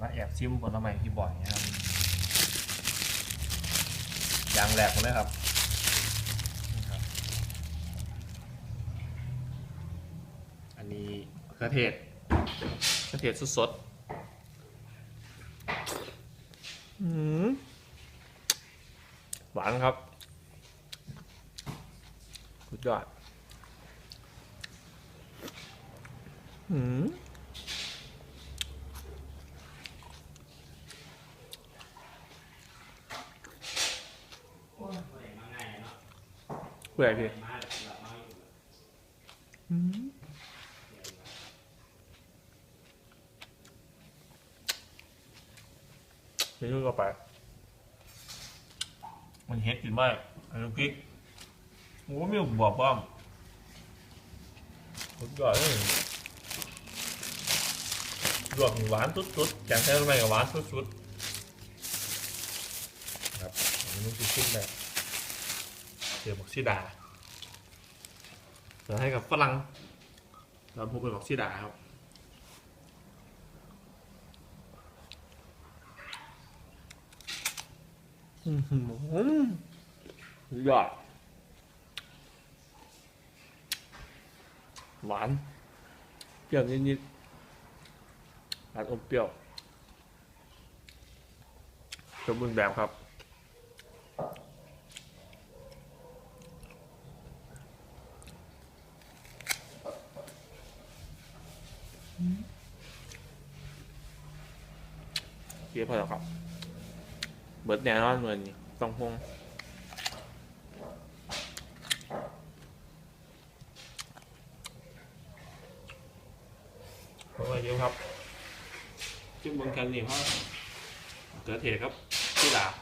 มาแอบชิมผลไม้ที่บ่อยนะครับอย่างแรกผมเลยครับนี่ครับอันนี้มะเขือเทศมะเขือเทศสดๆอืมหวานครับสุดยอดอืม ปื่อยพี่อืมนี่ก็เข้าไป มันเฮ็ดกินมากอันนี้พริกโอ้ไม่บอกว่าสุดยอดเลยลวกหวานสุดๆแกงไทยทำไมกับหวานสุดๆ ครับอันนี้คือชิ้นแบบเดี๋ยวบอกซีดา เดี๋ยวให้กับฝรั่งเราพูดเป็นบอกซีดาครับอือหือยอดหวานเปรี้ยวนิดๆหวานอมเปรี้ยวสมบูรณ์แบบครับ เกี่ยพอแล้วครับเบิร์ดแน่นอนเหมือนต้องพงเพราะว่าเยอะครับจิ้มบนกันนี่เพราะเกิดเหตุครับที่ดาบ